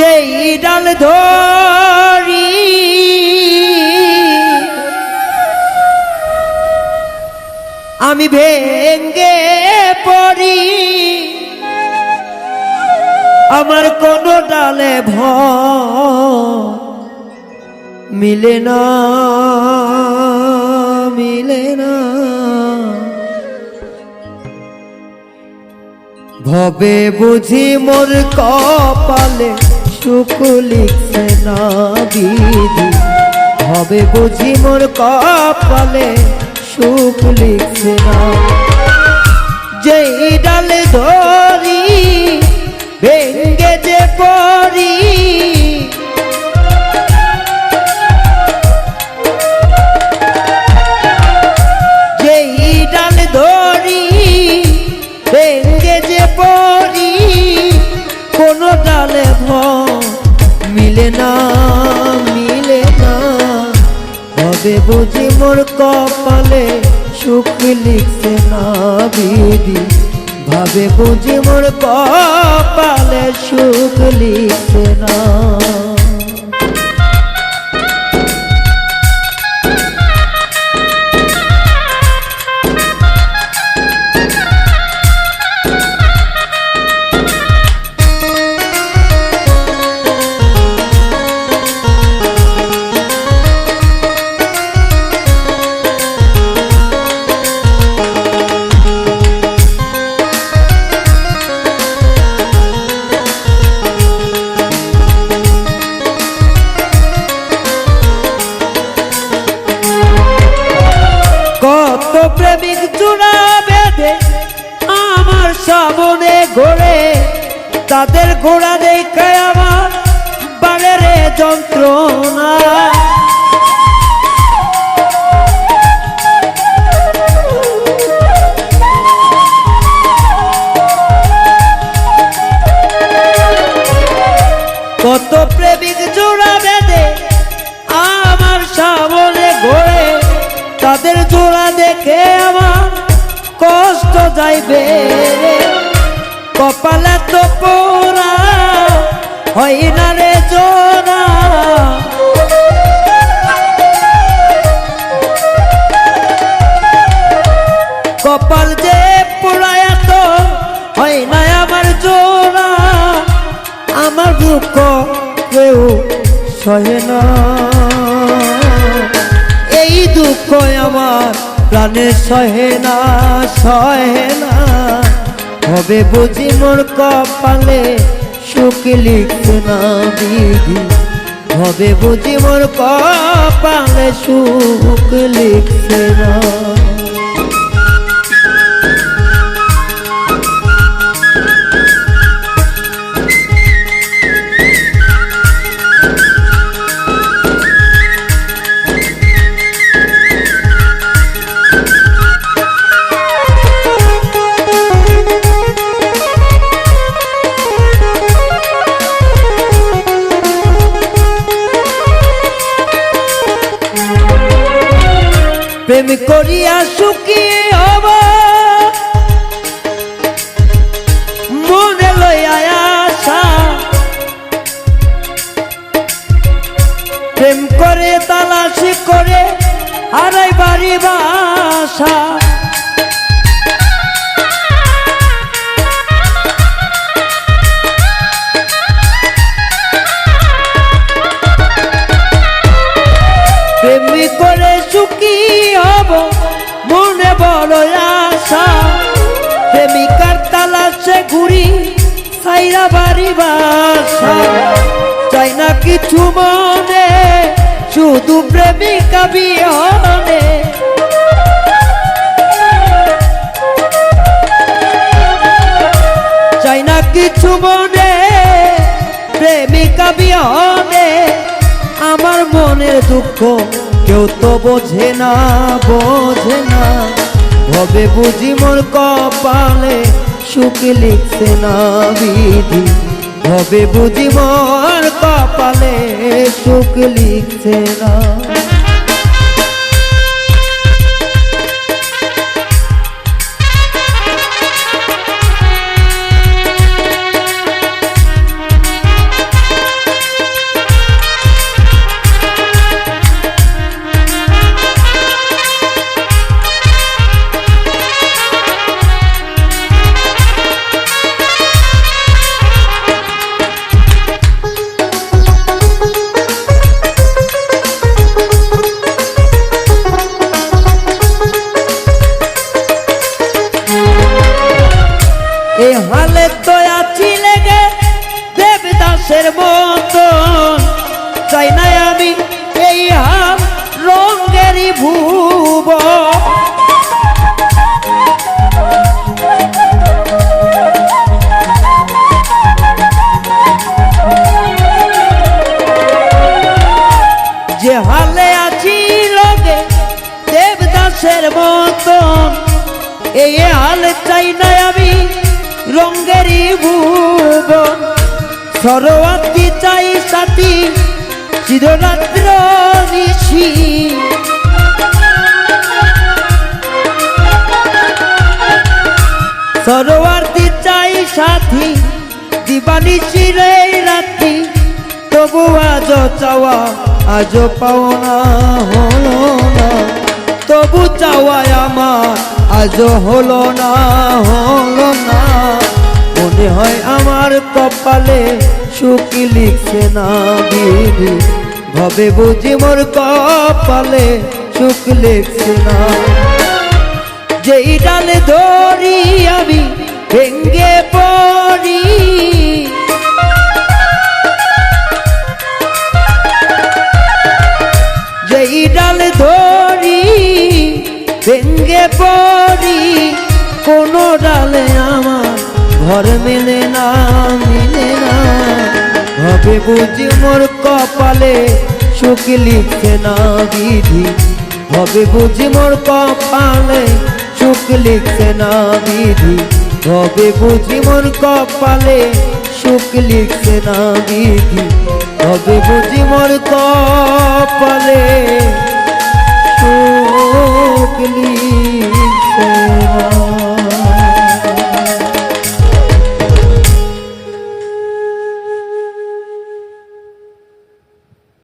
যেই ডাল ধরি। আমি ভেঙ্গে পড়ি। আমার কোনো ডালে ভ মিলে না মিলে না। ভবে বুঝি মোর কপালে সুখ লিখছে না হবে বুঝি মোর কপালে সুখ লিখছে না। যেই ডালে ধরি ভেঙ্গে মিলে না মিলে না ভবে বুঝি মোর কপালে সুখ লিখছে না বিধি ভাবে বুঝি মোর কপালে সুখ লিখছে না। প্রেমিক চূড়া বেঁধে আমার সামনে ঘোরে। তাদের ঘোড়া দেখে আমার বাড়ের যন্ত্রণা। কত প্রেমিক জোড়া বেঁধে আমার সামনে ঘোরে। তাদের জোড়া দেখে যাইবে। কপালে তো পোড়া, হয় না রে জোড়া। কপাল যে পোড়ায় তো হয় না আমার জোড়া। আমার দুঃখ কেউ সহে না। এই দুঃখ আমার প্রাণে সহে না সহে না। হবে বুঝি মোর কপালে সুখ লিখছে না বিধি হবে বুঝি মোর কপালে সুখ লিখতে না প্রেম করিয়া শুকিয়ে হব। মনে লইয়া আশা। প্রেম করে তালাশি করে বাড়ি বাসা। সাইরা বাড়ি বাসা। চাই না কিছু মনে, শুধু প্রেমিকা বিহনে চাই না কিছু মনে, প্রেমিকা বিহনে আমার মনের দুঃখ কেউ তো বোঝে না বোঝে না। ভবে বুঝি মোর কপালে সুখ লিখছে না বিধি। হবে বুঝি মর কপালে সুখ লিখছে না। ভুব যে হালে আছি লোকে দেবদাসের মতন চাই না আমি রঙ্গেরই ভুবন। সরোয়াতি চাই সাথী, চিররাত্র নিশি তবু আজ চাওয়া, আজ পাওনা হলো না। তবু চাওয়ায় আমার, আজ হলো না হলো না। মনে হয় আমার কপালে সুখ লিখছে না বিধি ভবে বুঝি মোর কপালে সুখ লিখছে না। যেই ডালে ধরি আমি ভেঙ্গে পড়ি ভেঙ্গে পড়ি। কোন ডালে আমার ঘর মেলে না, মিলে না। ভাবে বুঝি মোর কপালে সুখ লিখছে না বিধি। হবে বুঝি মোর কপালে সুখ লিখছে না বিধি। হবে বুঝি মোর কপালে সুখ লিখছে না বিধি। হবে বুঝি মোর কপালে